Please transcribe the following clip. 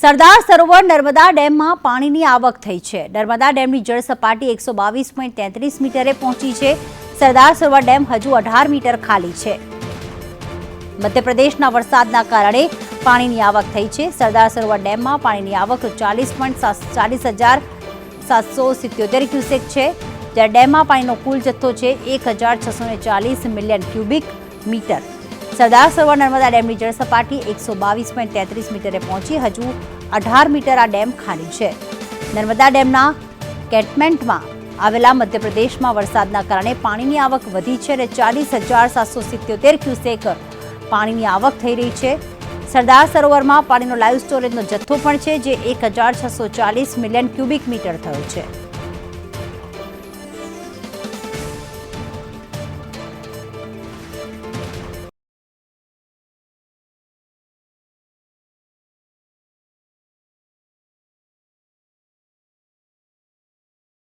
સરદાર સરોવર નર્મદા ડેમમાં પાણીની આવક થઈ છે. નર્મદા ડેમની જળ સપાટી એકસો બાવીસ પોઈન્ટ તેત્રીસ મીટરે પહોંચી છે. સરદાર સરોવર ડેમ હજુ અઢાર મીટર ખાલી છે. મધ્યપ્રદેશના વરસાદના કારણે પાણીની આવક થઈ છે. સરદાર સરોવર ડેમમાં પાણીની આવક ચાલીસ પોઈન્ટ ચાલીસ હજાર સાતસો સિત્યોતેર ક્યુસેક છે. જ્યારે ડેમમાં પાણીનો કુલ જથ્થો છે એક હજાર છસો ચાલીસ million cubic meter. Sardar Sarovar Narmada ડેમની જળ સપાટી એકસો બાવીસ પોઈન્ટ તેત્રીસ મીટરે પહોંચી હજુ અઢાર મીટર આ ડેમ ખાલી છે. નર્મદા ડેમના કેટમેન્ટમાં આવેલા મધ્યપ્રદેશમાં વરસાદના કારણે પાણીની આવક વધી છે અને ચાલીસ હજાર સાતસો સિત્યોતેર ક્યુસેક પાણીની આવક થઈ રહી છે. સરદાર સરોવરમાં પાણીનો લાઈવ સ્ટોરેજનો જથ્થો પણ છે, જે એક હજાર છસો ચાલીસ મિલિયન ક્યુબિક મીટર થયો છે.